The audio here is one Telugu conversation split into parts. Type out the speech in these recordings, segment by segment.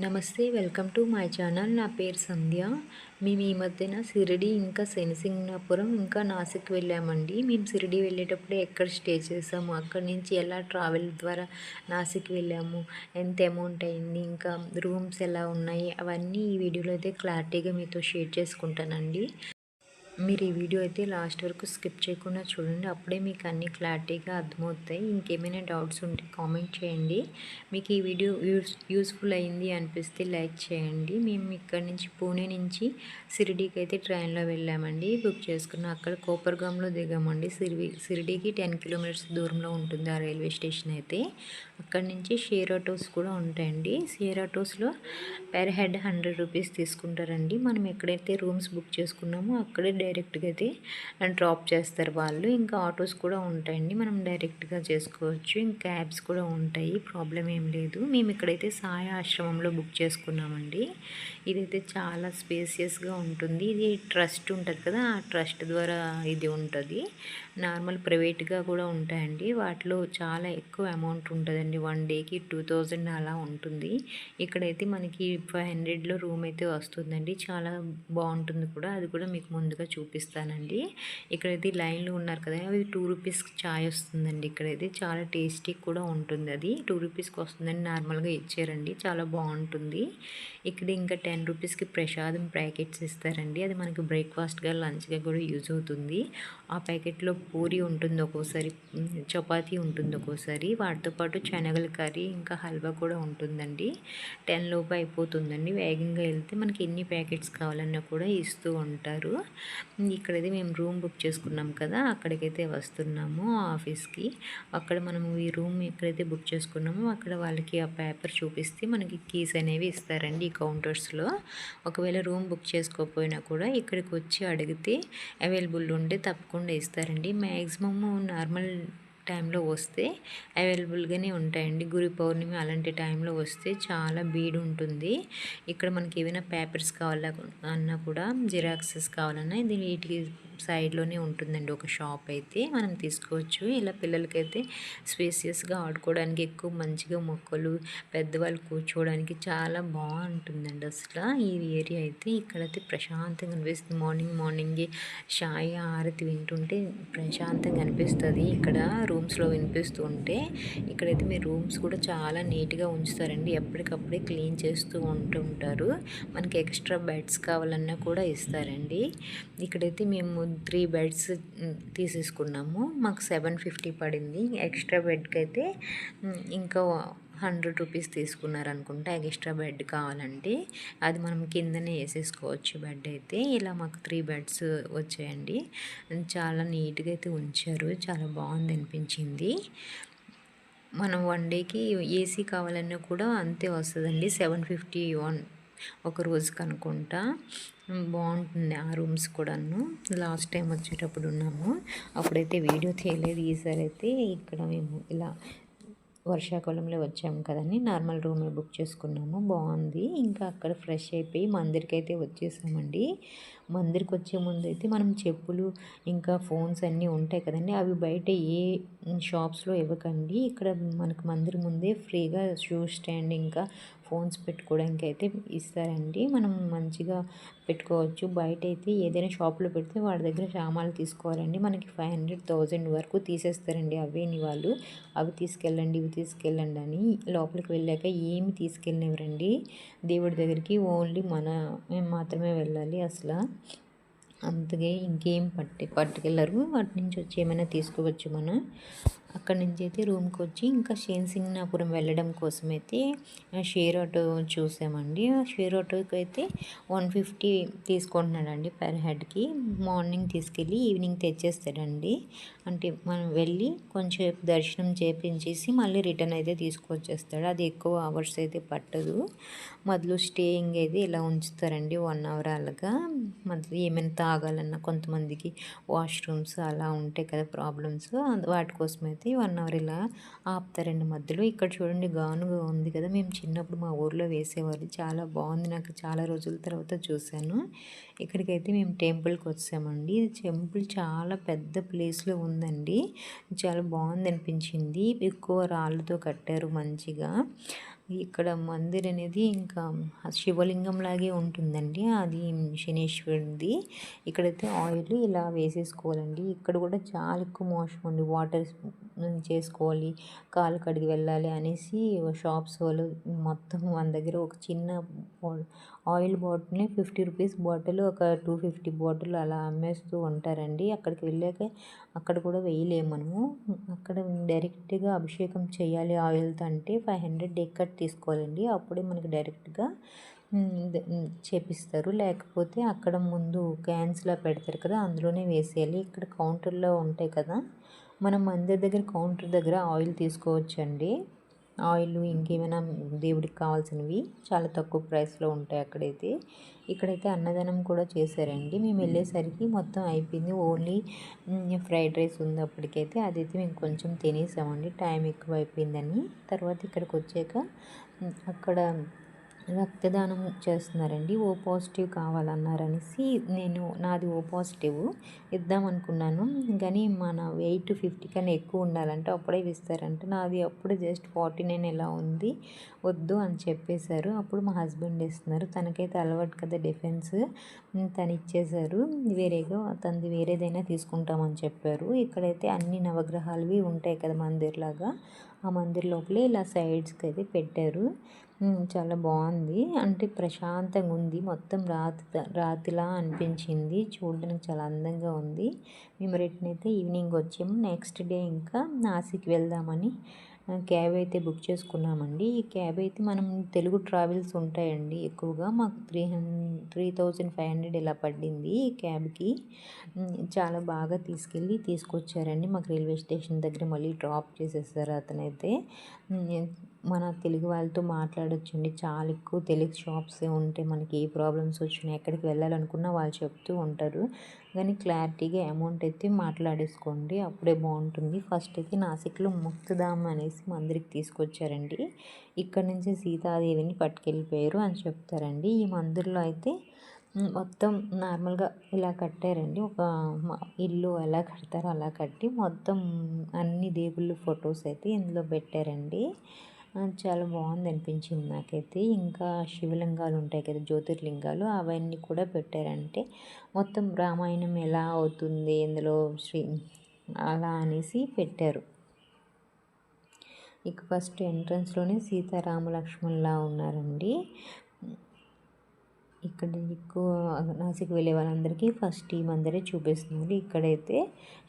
నమస్తే వెల్కమ్ టు మై ఛానల్. నా పేరు సంధ్య. మేము ఈ మధ్యన షిరిడి ఇంకా శనిసింగ్నాపురం ఇంకా నాసిక్ వెళ్ళామండి. మేము షిరిడి వెళ్ళేటప్పుడు ఎక్కడ స్టే చేసాము? అక్కడి నుంచి ఎలా ట్రావెల్ ద్వారా నాసిక్ వెళ్ళాము? ఎంత అమౌంట్ అయింది? ఇంకా రూమ్స్ ఎలా ఉన్నాయి? అవన్నీ ఈ వీడియోలో అయితే క్లారిటీగా మీతో షేర్ చేసుకుంటానండి. మీరు ఈ వీడియో అయితే లాస్ట్ వరకు స్కిప్ చేయకుండా చూడండి. అప్పుడే మీకు అన్ని క్లారిటీగా అర్థమవుతాయి. ఇంకేమైనా డౌట్స్ ఉంటే కామెంట్ చేయండి. మీకు ఈ వీడియో యూస్ యూస్ఫుల్ అయింది అనిపిస్తే లైక్ చేయండి. మేము ఇక్కడ నుంచి పూణే నుంచి సిరిడీకి అయితే ట్రైన్లో వెళ్ళామండి. బుక్ చేసుకున్న అక్కడ కోపర్గాంలో దిగామండి. సిరి సిరిడీకి టెన్ కిలోమీటర్స్ దూరంలో ఉంటుంది ఆ రైల్వే స్టేషన్ అయితే. అక్కడ నుంచి షేర్ ఆటోస్ కూడా ఉంటాయండి. షేర్ ఆటోస్లో పెర్ హెడ్ హండ్రెడ్ రూపీస్ తీసుకుంటారండి. మనం ఎక్కడైతే రూమ్స్ బుక్ చేసుకున్నామో అక్కడే డైరెక్ట్గా అయితే డ్రాప్ చేస్తారు వాళ్ళు. ఇంకా ఆటోస్ కూడా ఉంటాయండి. మనం డైరెక్ట్గా చేసుకోవచ్చు. ఇంకా క్యాబ్స్ కూడా ఉంటాయి. ప్రాబ్లం ఏం లేదు. మేము ఇక్కడైతే సాయ ఆశ్రమంలో బుక్ చేసుకున్నామండి. ఇదైతే చాలా స్పేసియస్గా ఉంటుంది. ఇది ట్రస్ట్ ఉంటుంది కదా ఆ ట్రస్ట్ ద్వారా ఇది ఉంటుంది. నార్మల్ ప్రైవేట్గా కూడా ఉంటాయండి. వాటిలో చాలా ఎక్కువ అమౌంట్ ఉంటుందండి. వన్ డేకి టూ థౌజండ్ అలా ఉంటుంది. ఇక్కడైతే మనకి ఫైవ్ హండ్రెడ్లో రూమ్ అయితే వస్తుందండి. చాలా బాగుంటుంది కూడా. అది కూడా మీకు ముందుగా చూపిస్తానండి. ఇక్కడైతే లైన్లో ఉన్నారు కదా అది టూ రూపీస్కి ఛాయ్ వస్తుందండి ఇక్కడ ఇది చాలా టేస్టీ కూడా ఉంటుంది అది. టూ రూపీస్కి వస్తుందని నార్మల్గా ఇచ్చారండి. చాలా బాగుంటుంది. ఇక్కడ ఇంకా టెన్ రూపీస్కి ప్రసాదం ప్యాకెట్స్ ఇస్తారండి. అది మనకి బ్రేక్ఫాస్ట్గా లంచ్గా కూడా యూజ్ అవుతుంది. ఆ ప్యాకెట్లో పూరి ఉంటుంది ఒక్కోసారి చపాతీ ఉంటుంది ఒక్కోసారి. వాటితో పాటు శనగల కర్రీ ఇంకా హల్వా కూడా ఉంటుందండి. టెన్ లోపు అయిపోతుందండి. వేగంగా వెళ్తే మనకి ఎన్ని ప్యాకెట్స్ కావాలన్నా కూడా ఇస్తూ ఉంటారు. ఇక్కడైతే మేము రూమ్ బుక్ చేసుకున్నాం కదా అక్కడికైతే వస్తున్నాము ఆఫీస్కి. అక్కడ మనము ఈ రూమ్ ఎక్కడైతే బుక్ చేసుకున్నామో అక్కడ వాళ్ళకి ఆ పేపర్ చూపిస్తే మనకి కీస్ అనేవి ఇస్తారండి ఈ కౌంటర్స్లో. ఒకవేళ రూమ్ బుక్ చేసుకోకపోయినా కూడా ఇక్కడికి వచ్చి అడిగితే అవైలబుల్ ఉంటే తప్పకుండా ఇస్తారండి మ్యాక్సిమమ్ నార్మల్ టైంలో వస్తే అవైలబుల్గానే ఉంటాయండి. గురు పౌర్ణమి అలాంటి టైంలో వస్తే చాలా బీడ్ ఉంటుంది. ఇక్కడ మనకి ఏమైనా పేపర్స్ కావాలన్నా కూడా జిరాక్సెస్ కావాలన్నా ఇది వీటికి సైడ్లోనే ఉంటుందండి. ఒక షాప్ అయితే మనం తీసుకోవచ్చు. ఇలా పిల్లలకైతే స్పేసియస్గా ఆడుకోవడానికి ఎక్కువ మంచిగా మొక్కలు పెద్దవాళ్ళు కూర్చోవడానికి చాలా బాగుంటుందండి అసలు. ఈ ఏరియా అయితే ఇక్కడైతే ప్రశాంతంగా అనిపిస్తుంది. మార్నింగ్ మార్నింగే షాయి ఆరతి వింటుంటే ప్రశాంతంగా అనిపిస్తుంది. ఇక్కడ రూమ్స్లో వినిపిస్తూ ఉంటే ఇక్కడైతే మీ రూమ్స్ కూడా చాలా నీట్గా ఉంచుతారండి. ఎప్పటికప్పుడే క్లీన్ చేస్తూ ఉంటుంటారు. మనకి ఎక్స్ట్రా బెడ్స్ కావాలన్నా కూడా ఇస్తారండి. ఇక్కడైతే మేము త్రీ బెడ్స్ తీసేసుకున్నాము. మాకు సెవెన్ ఫిఫ్టీ పడింది. ఎక్స్ట్రా బెడ్కి అయితే ఇంకా హండ్రెడ్ రూపీస్ తీసుకున్నారనుకుంటే ఎక్స్ట్రా బెడ్ కావాలంటే అది మనం కిందనే వేసేసుకోవచ్చు బెడ్ అయితే. ఇలా మాకు త్రీ బెడ్స్ వచ్చాయండి. చాలా నీట్గా అయితే ఉంచారు. చాలా బాగుంది అనిపించింది. మనం వన్ డేకి ఏసీ కావాలన్నా కూడా అంతే వస్తుందండి. సెవెన్ ఫిఫ్టీ వన్ ఒక రోజుకి అనుకుంటా. బాగుంటుంది ఆ రూమ్స్ కూడాను. లాస్ట్ టైం వచ్చేటప్పుడు ఉన్నాము. అప్పుడైతే వీడియో తీయలేదు. ఈసారి అయితే ఇక్కడ మేము ఇలా వర్షాకాలంలో వచ్చాము కదండి. నార్మల్ రూమే బుక్ చేసుకున్నాము. బాగుంది. ఇంకా అక్కడ ఫ్రెష్ అయిపోయి మందిరికి అయితే వచ్చేసామండి. మందిరికి వచ్చే ముందు అయితే మనం చెప్పులు ఇంకా ఫోన్స్ అన్నీ ఉంటాయి కదండి. అవి బయట ఏ షాప్స్లో ఇవ్వకండి. ఇక్కడ మనకు మందిర్ ముందే ఫ్రీగా షూ స్టాండ్ ఇంకా ఫోన్స్ పెట్టుకోవడానికి అయితే ఇస్తారండి. మనం మంచిగా పెట్టుకోవచ్చు. బయట అయితే ఏదైనా షాప్లో పెడితే వాడి దగ్గర సామాన్లు తీసుకోవాలండి. మనకి ఫైవ్ హండ్రెడ్ థౌజండ్ వరకు తీసేస్తారండి అవేని వాళ్ళు. అవి తీసుకెళ్ళండి ఇవి తీసుకెళ్ళండి అని లోపలికి వెళ్ళాక ఏమి తీసుకెళ్ళినవరండి దేవుడి దగ్గరికి ఓన్లీ మన మేము మాత్రమే వెళ్ళాలి అసలు. అందుకే ఇంకేం పట్టి పట్టుకెళ్ళరు. వాటి నుంచి వచ్చి ఏమైనా తీసుకోవచ్చు మనం. అక్కడి నుంచి అయితే రూమ్కి వచ్చి ఇంకా సింగనాపురం వెళ్ళడం కోసం అయితే షేర్ ఆటో చూసామండి. ఆ షేర్ ఆటోకి అయితే వన్ ఫిఫ్టీ తీసుకుంటున్నాడండి పర్ హెడ్కి. మార్నింగ్ తీసుకెళ్ళి ఈవినింగ్ తెచ్చేస్తాడండి. అంటే మనం వెళ్ళి కొంచెం దర్శనం చేపించేసి మళ్ళీ రిటర్న్ అయితే తీసుకొచ్చేస్తాడు. అది ఎక్కువ అవర్స్ అయితే పట్టదు. మొదలు స్టేయింగ్ అయితే ఇలా ఉంచుతారండి వన్ అవర్ అలాగా. మధ్యలో ఏమైనా తాగాలన్నా కొంతమందికి వాష్రూమ్స్ అలా ఉంటాయి కదా ప్రాబ్లమ్స్ వాటి కోసం అయితే వన్ అవర్ ఇలా ఆపుతారండి మధ్యలో. ఇక్కడ చూడండి గానుగా ఉంది కదా. మేము చిన్నప్పుడు మా ఊర్లో వేసేవాళ్ళు. చాలా బాగుంది. నాకు చాలా రోజుల తర్వాత చూశాను. ఇక్కడికైతే మేము టెంపుల్కి వచ్చామండి. ఇది టెంపుల్ చాలా పెద్ద ప్లేస్లో ఉందండి. చాలా బాగుంది అనిపించింది. ఎక్కువ రాళ్ళతో కట్టారు మంచిగా. ఇక్కడ మందిర్ అనేది ఇంకా శివలింగం లాగే ఉంటుందండి. అది శనేశ్వరుడిది. ఇక్కడైతే ఆయిల్ ఇలా వేసేసుకోవాలండి. ఇక్కడ కూడా చాలా ఎక్కువ మోసం అండి వాటర్ చేసుకోవాలి. కాలు కడిగి వెళ్ళాలి అనేసి షాప్స్ వాళ్ళు మొత్తం మన దగ్గర ఒక చిన్న ఆయిల్ బాటిల్ని ఫిఫ్టీ రూపీస్ బాటిల్ ఒక టూ ఫిఫ్టీ బాటిల్ అలా అమ్మేస్తూ ఉంటారండి. అక్కడికి వెళ్ళాక అక్కడ కూడా వేయలేము మనము. అక్కడ డైరెక్ట్గా అభిషేకం చేయాలి ఆయిల్తో అంటే ఫైవ్ హండ్రెడ్ డెక్కట్ తీసుకోవాలండి. అప్పుడే మనకి డైరెక్ట్గా చేపిస్తారు. లేకపోతే అక్కడ ముందు క్యాన్స్లా పెడతారు కదా అందులోనే వేసేయాలి. ఇక్కడ కౌంటర్లో ఉంటాయి కదా మనం మందిర్ దగ్గర కౌంటర్ దగ్గర ఆయిల్ తీసుకోవచ్చండి. ఆయిల్ ఇంకేమైనా దేవుడికి కావాల్సినవి చాలా తక్కువ ప్రైస్లో ఉంటాయి అక్కడైతే. ఇక్కడైతే అన్నదానం కూడా చేశారండి. మేము వెళ్ళేసరికి మొత్తం అయిపోయింది. ఓన్లీ ఫ్రైడ్ రైస్ ఉంది అప్పటికైతే అదైతే మేము కొంచెం తినేసామండి. టైం ఎక్కువ అయిపోయిందని తర్వాత ఇక్కడికి వచ్చాక అక్కడ రక్తదానం చేస్తున్నారండి. ఓ పాజిటివ్ కావాలన్నారనేసి నేను నాది ఓ పాజిటివ్ ఇద్దాం అనుకున్నాను కానీ మన వెయిట్ ఫిఫ్టీ కన్నా ఎక్కువ ఉండాలంటే అప్పుడే ఇస్తారంట. నాది అప్పుడు జస్ట్ ఫార్టీ నైన్ ఎలా ఉంది వద్దు అని చెప్పేశారు. అప్పుడు మా హస్బెండ్ ఇస్తున్నారు. తనకైతే అలవాటు కదా డిఫెన్స్. తను ఇచ్చేశారు. వేరేగా తనది వేరేదైనా తీసుకుంటామని చెప్పారు. ఇక్కడైతే అన్ని నవగ్రహాలవి ఉంటాయి కదా మందిర్లాగా ఆ మందిర్ లోపలే ఇలా సైడ్స్కి అయితే పెట్టారు. చాలా బాగుంది అంటే ప్రశాంతంగా ఉంది మొత్తం రాతి రాతిలా అనిపించింది. చూడడానికి చాలా అందంగా ఉంది. మేము రిటర్న్ అయితే ఈవినింగ్ వచ్చాము నెక్స్ట్ డే ఇంకా నాసిక్ వెళ్దామని క్యాబ్ అయితే బుక్ చేసుకున్నామండి. ఈ క్యాబ్ అయితే మనం తెలుగు ట్రావెల్స్ ఉంటాయండి ఎక్కువగా. మాకు three hundred three thousand five hundred ఇలా పడింది ఈ క్యాబ్కి. చాలా బాగా తీసుకెళ్ళి తీసుకొచ్చారండి. మాకు రైల్వే స్టేషన్ దగ్గర మళ్ళీ డ్రాప్ చేసేసారు అతనైతే. మన తెలుగు వాళ్ళతో మాట్లాడొచ్చండి. చాలా ఎక్కువ తెలుగు షాప్స్ ఉంటే మనకి ఏ ప్రాబ్లమ్స్ వచ్చినా ఎక్కడికి వెళ్ళాలనుకున్నా వాళ్ళు చెప్తూ ఉంటారు. కానీ క్లారిటీగా అమౌంట్ అయితే మాట్లాడేసుకోండి. అప్పుడే బాగుంటుంది. ఫస్ట్ అయితే నాసిక్లో ముక్తధామ్ అనేసి మందిరికి తీసుకొచ్చారండి. ఇక్కడ నుంచి సీతాదేవిని పట్టుకెళ్ళిపోయారు అని చెప్తారండి. ఈ మందిర్లో అయితే మొత్తం నార్మల్గా ఇలా కట్టారండి. ఒక ఇల్లు ఎలా కడతారో అలా కట్టి మొత్తం అన్ని దేవుళ్ళ ఫొటోస్ అయితే ఇందులో పెట్టారండి. చాలా బాగుంది అనిపించింది నాకైతే. ఇంకా శివలింగాలు ఉంటాయి కదా జ్యోతిర్లింగాలు అవన్నీ కూడా పెట్టారంటే మొత్తం రామాయణం ఎలా అవుతుంది ఇందులో శ్రీ అలా అనేసి పెట్టారు. ఇక ఫస్ట్ ఎంట్రన్స్లోనే సీతారామ లక్ష్మణ్లా ఉన్నారండి. ఇక్కడ ఎక్కువ నాసిక్ వెళ్ళే వాళ్ళందరికీ ఫస్ట్ ఈ మందిరే చూపిస్తుంది ఇక్కడైతే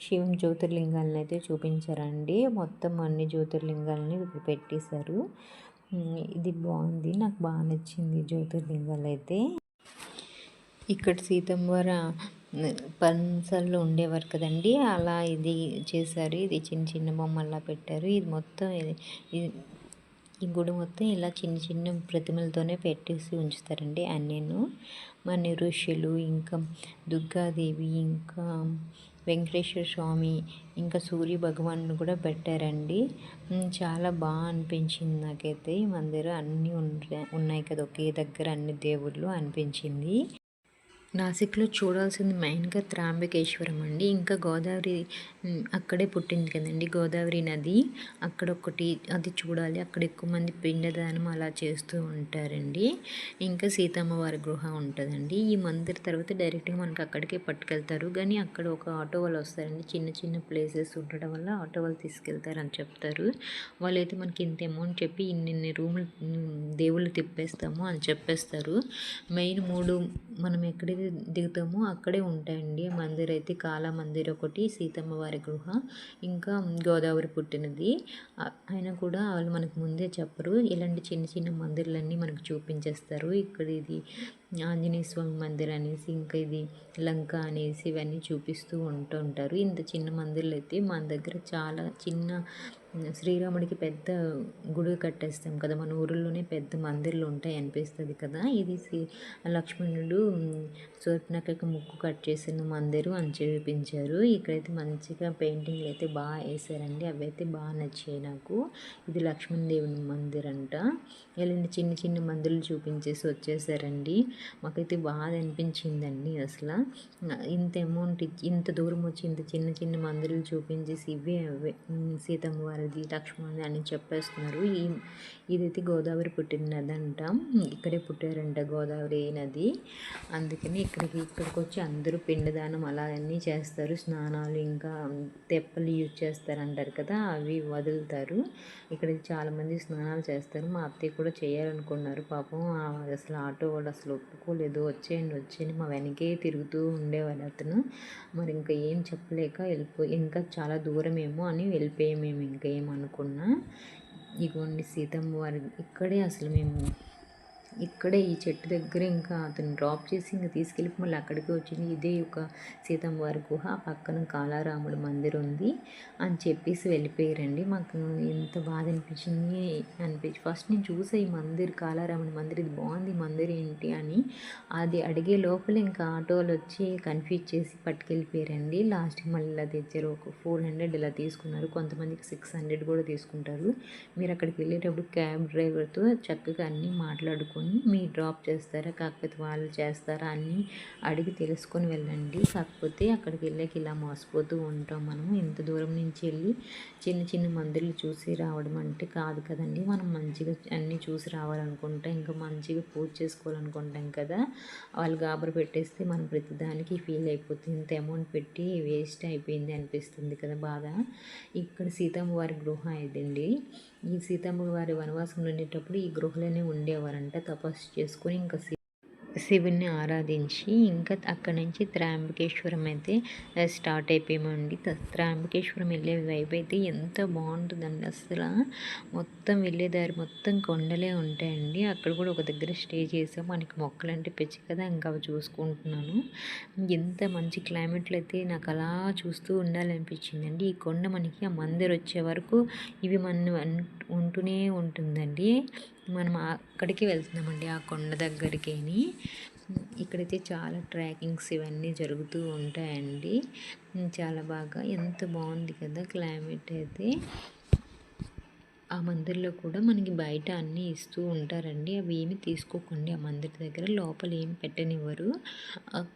శివం జ్యోతిర్లింగాలను అయితే చూపించారండి. మొత్తం అన్ని జ్యోతిర్లింగాలని ఇక్కడ పెట్టేశారు. ఇది బాగుంది. నాకు బాగా నచ్చింది జ్యోతిర్లింగాలు అయితే. ఇక్కడ సీతమ్మవార పన్సల్లో ఉండేవారు కదండి. అలా ఇది చేశారు. ఇది చిన్న చిన్న బొమ్మల్లా పెట్టారు. ఇది మొత్తం ఈ గుడి మొత్తం ఇలా చిన్న చిన్న ప్రతిమలతోనే పెట్టేసి ఉంచుతారండి. అన్నీను మన ఋషులు ఇంకా దుర్గాదేవి ఇంకా వెంకటేశ్వర స్వామి ఇంకా సూర్య భగవాన్ను కూడా పెట్టారండి. చాలా బాగా అనిపించింది నాకైతే. ఈ మందిరం అన్నీ ఉన్నాయి కదా. ఒకే దగ్గర అన్ని దేవుళ్ళు అనిపించింది. నాసిక్లో చూడాల్సింది మెయిన్గా త్రాంబకేశ్వరం అండి. ఇంకా గోదావరి అక్కడే పుట్టింది కదండి గోదావరి నది. అక్కడ ఒకటి అది చూడాలి. అక్కడ ఎక్కువ మంది పిండదానం అలా చేస్తూ ఉంటారండి. ఇంకా సీతమ్మ వారి గృహ ఉంటుందండి. ఈ మందిర్ తర్వాత డైరెక్ట్గా మనకి అక్కడికే పట్టుకెళ్తారు. కానీ అక్కడ ఒక ఆటో వాళ్ళు వస్తారండి. చిన్న చిన్న ప్లేసెస్ ఉండడం వల్ల ఆటో వాళ్ళు తీసుకెళ్తారని చెప్తారు. వాళ్ళైతే మనకి ఇంత అమౌంట్ చెప్పి ఇన్ని రూములు దేవుళ్ళు తిప్పేస్తాము అని చెప్పేస్తారు. మెయిన్ మూడు మనం ఎక్కడైతే దిగుతామో. అక్కడే ఉంటాయండి. మందిర్ అయితే కాళ మందిర్ ఒకటి సీతమ్మ వారి గృహ ఇంకా గోదావరి పుట్టినది. అయినా కూడా వాళ్ళు మనకు ముందే చెప్పరు. ఇలాంటి చిన్న చిన్న మందిర్లన్నీ మనకు చూపించేస్తారు. ఇక్కడ ఇది ఆంజనేయ స్వామి మందిర్ అనేసి ఇంకా ఇది లంక అనేసి ఇవన్నీ చూపిస్తూ ఉంటూ ఉంటారు. ఇంత చిన్న మందిర్లు అయితే మన దగ్గర చాలా చిన్న శ్రీరాముడికి పెద్ద గుడి కట్టేస్తాం కదా. మన ఊరిలోనే పెద్ద మందిర్లు ఉంటాయి అనిపిస్తుంది కదా. ఇది శ్రీ లక్ష్మణుడు సూర్పనఖకి ముక్కు కట్ చేసిన మందిరు అని చూపించారు. ఇక్కడైతే మంచిగా పెయింటింగ్లు అయితే బాగా వేసారండి అవి అయితే బాగా నచ్చాయి నాకు. ఇది లక్ష్మణదేవుని మందిర్ అంట. ఇలాంటి చిన్న చిన్న మందిర్లు చూపించేసి వచ్చేసారండి. మాకైతే బాగా అనిపించిందండి అసలు. ఇంత అమౌంట్ ఇంత దూరం వచ్చి ఇంత చిన్న చిన్న మందిర్లు చూపించేసి ఇవే అవే. సీతమ్మ వారి అది లక్ష్మణ్ అని చెప్పేస్తున్నారు. ఈ ఇదైతే గోదావరి పుట్టిన నది అంట ఇక్కడే పుట్టారంట గోదావరి నది. అందుకని ఇక్కడికి ఇక్కడికి వచ్చి అందరూ పిండదానం అలా అన్నీ చేస్తారు. స్నానాలు ఇంకా తెప్పలు యూజ్ చేస్తారు అంటారు కదా అవి వదులుతారు. ఇక్కడ చాలామంది స్నానాలు చేస్తారు. మా అత్తయ్య కూడా చేయాలనుకున్నారు. పాపం అసలు ఆటో వాళ్ళు అసలు ఒప్పుకోలేదు. వచ్చేయండి వచ్చేయండి. మా వెనకే తిరుగుతూ ఉండేవాడు అతను. మరి ఇంకా ఏం చెప్పలేక వెళ్ళిపోయి ఇంకా చాలా దూరమేమో అని వెళ్ళిపోయాం మేము ఇంకా ఏమనుకున్నా ఇగోండి సీతమ్మ వారి ఇక్కడే అసలు మేము ఇక్కడే ఈ చెట్టు దగ్గర ఇంకా అతను డ్రాప్ చేసి ఇంకా తీసుకెళ్ళి మళ్ళీ అక్కడికి వచ్చింది. ఇదే ఒక సీతమ్మ వారి గుహ పక్కన కాలారాముడు మందిరం ఉంది అని చెప్పేసి వెళ్ళిపోయారండి. మాకు ఎంత బాధ అనిపించింది అనిపించి ఫస్ట్ నేను చూసా ఈ మందిర్ కాలారాముడి మందిర్ ఇది బాగుంది మందిర్ ఏంటి అని. అది అడిగే లోపల ఇంకా ఆటోలు వచ్చి కన్ఫ్యూజ్ చేసి పట్టుకెళ్ళిపోయారండి. లాస్ట్కి మళ్ళీ ఇలా తెచ్చారు. ఒక ఫోర్ హండ్రెడ్ ఇలా తీసుకున్నారు. కొంతమందికి సిక్స్ హండ్రెడ్ కూడా తీసుకుంటారు. మీరు అక్కడికి వెళ్ళేటప్పుడు క్యాబ్ డ్రైవర్తో చక్కగా అన్నీ మాట్లాడుకుని తీసుకొని మీ డ్రాప్ చేస్తారా కాకపోతే వాళ్ళు చేస్తారా అని అడిగి తెలుసుకొని వెళ్ళండి. కాకపోతే అక్కడికి వెళ్ళాక ఇలా మోసపోతూ ఉంటాం మనం ఇంత దూరం నుంచి వెళ్ళి చిన్న చిన్న మందులు చూసి రావడం అంటే కాదు కదండి. మనం మంచిగా అన్నీ చూసి రావాలనుకుంటాం ఇంకా మంచిగా పూజ చేసుకోవాలనుకుంటాం కదా. వాళ్ళు గాబరు పెట్టేస్తే మనం ప్రతిదానికి ఫీల్ అయిపోతుంది. ఇంత అమౌంట్ పెట్టి వేస్ట్ అయిపోయింది అనిపిస్తుంది కదా బాగా. ఇక్కడ సీతమ్మ వారి గృహ ఇదండి. ఈ సీతమ్మ వారి వనవాసం ఉండేటప్పుడు ఈ గృహలోనే ఉండేవారంట. తపస్సు చేసుకొని ఇంకా శివుణ్ణి ఆరాధించి ఇంకా అక్కడి నుంచి త్రాంబకేశ్వరం అయితే స్టార్ట్ అయిపోయామండి. త్రాంబకేశ్వరం వెళ్ళే వైపు అయితే ఎంత బాగుంటుందండి అసలు. మొత్తం వెళ్ళేదారి మొత్తం కొండలే ఉంటాయండి. అక్కడ కూడా ఒక దగ్గర స్టే చేసాం. మనకి మొక్కలు అంటే పిచ్చి కదా ఇంకా అవి చూసుకుంటున్నాను. ఎంత మంచి క్లైమేట్లు అయితే నాకు అలా చూస్తూ ఉండాలనిపించిందండి. ఈ కొండ మనకి ఆ మందిర్ వచ్చే వరకు ఇవి మన ఉంటూనే ఉంటుందండి. మనం అక్కడికి వెళ్తున్నామండి ఆ కొండ దగ్గరికి ఇక్కడైతే చాలా ట్రాకింగ్స్ ఇవన్నీ జరుగుతూ ఉంటాయండి. చాలా బాగా ఎంత బాగుంది కదా క్లైమేట్ అయితే. ఆ మందిర్లో కూడా మనకి బయట అన్నీ ఇస్తూ ఉంటారండి. అవి ఏమి తీసుకోకండి. ఆ మందిర్ దగ్గర లోపల ఏమి పెట్టనివ్వరు.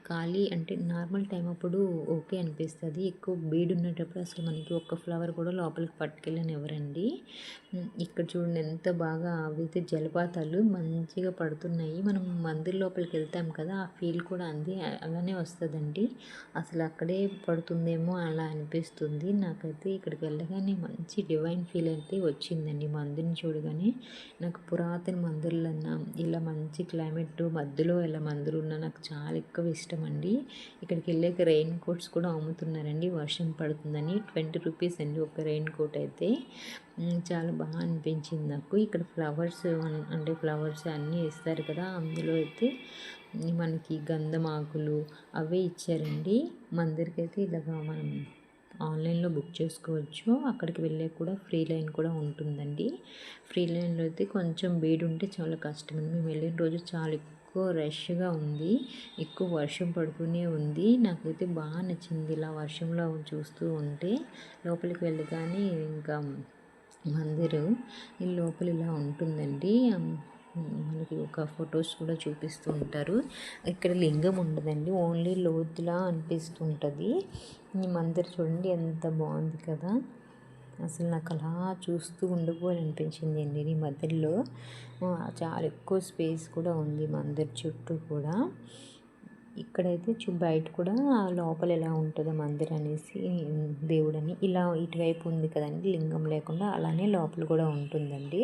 ఖాళీ అంటే నార్మల్ టైం అప్పుడు ఓకే అనిపిస్తుంది. ఎక్కువ బీడ్ ఉన్నటప్పుడు అసలు మనకి ఒక్క ఫ్లవర్ కూడా లోపలికి పట్టుకెళ్ళనివ్వరండి. ఇక్కడ చూడండి ఎంత బాగా అయితే జలపాతాలు మంచిగా పడుతున్నాయి. మనం మందిర్ లోపలికి వెళ్తాం కదా ఆ ఫీల్ కూడా అంది అలానే వస్తుందండి. అసలు అక్కడే పడుతుందేమో అలా అనిపిస్తుంది. నాకైతే ఇక్కడికి వెళ్ళగానే మంచి డివైన్ ఫీల్ అయితే వచ్చింది. అనిపించిందండి మందుని చూడగానే. నాకు పురాతన మందులన్నా ఇలా మంచి క్లైమేట్ మధ్యలో ఇలా మందులు ఉన్నా నాకు చాలా ఎక్కువ ఇష్టం అండి ఇక్కడికి వెళ్ళాక రెయిన్ కోట్స్ కూడా అమ్ముతున్నారండి. వర్షం పడుతుందని ట్వంటీ రూపీస్ అండి ఒక రెయిన్ కోట్ అయితే. చాలా బాగా అనిపించింది నాకు. ఇక్కడ ఫ్లవర్స్ అంటే ఫ్లవర్స్ అన్నీ ఇస్తారు కదా అందులో అయితే మనకి గంధమాకులు అవే ఇచ్చారండి. మందిరికైతే ఇలాగా మనం ఆన్లైన్లో బుక్ చేసుకోవచ్చు. అక్కడికి వెళ్ళే కూడా ఫ్రీ లైన్ కూడా ఉంటుందండి. ఫ్రీ లైన్లో అయితే కొంచెం వేడి ఉంటే చాలా కష్టం మేము వెళ్ళిన రోజు చాలా ఎక్కువ రష్గా ఉంది. ఎక్కువ వర్షం పడుతూనే ఉంది. నాకైతే బాగా నచ్చింది ఇలా వర్షంలో చూస్తూ ఉంటే. లోపలికి వెళ్ళగానే ఇంకా మందిరు ఈ లోపల ఇలా ఉంటుందండి. మనకి ఒక ఫొటోస్ కూడా చూపిస్తూ ఉంటారు. ఇక్కడ లింగం ఉండదండి. ఓన్లీ లోతులా అనిపిస్తుంటుంది ఈ మందిర్ చూడండి ఎంత బాగుంది కదా. అసలు నాకు అలా చూస్తూ ఉండిపోవాలనిపించింది అండి ఈ మధ్యలో. చాలా ఎక్కువ స్పేస్ కూడా ఉంది మందిర్ చుట్టూ కూడా. ఇక్కడైతే చూ బయట కూడా లోపల ఎలా ఉంటుందో మందిర్ అనేసి దేవుడని ఇలా ఇటువైపు ఉంది కదండి లింగం లేకుండా అలానే లోపల కూడా ఉంటుందండి.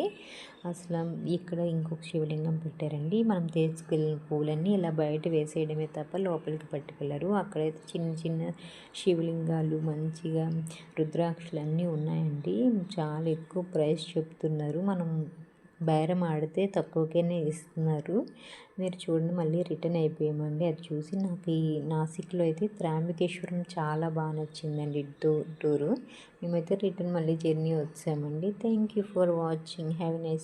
అసలు ఇక్కడ ఇంకొక శివలింగం పెట్టారండి. మనం తీసుకెళ్ళిన పూలన్నీ ఇలా బయట వేసేయడమే తప్ప లోపలికి పట్టుకెళ్ళరు అక్కడైతే చిన్న చిన్న శివలింగాలు మంచిగా రుద్రాక్షలు అన్నీ ఉన్నాయండి. చాలా ఎక్కువ ప్రైస్ చెప్తున్నారు. మనం బేరం ఆడితే తక్కువకేనే ఇస్తున్నారు. మీరు చూడండి మళ్ళీ రిటర్న్ అయిపోయామండి. అది చూసి నాకు ఈ నాసిక్లో అయితే త్రాంబకేశ్వరం చాలా బాగా నచ్చిందండి టూ టూరు. మేమైతే రిటర్న్ మళ్ళీ జర్నీ వచ్చామండి. Thank you for watching. Have nice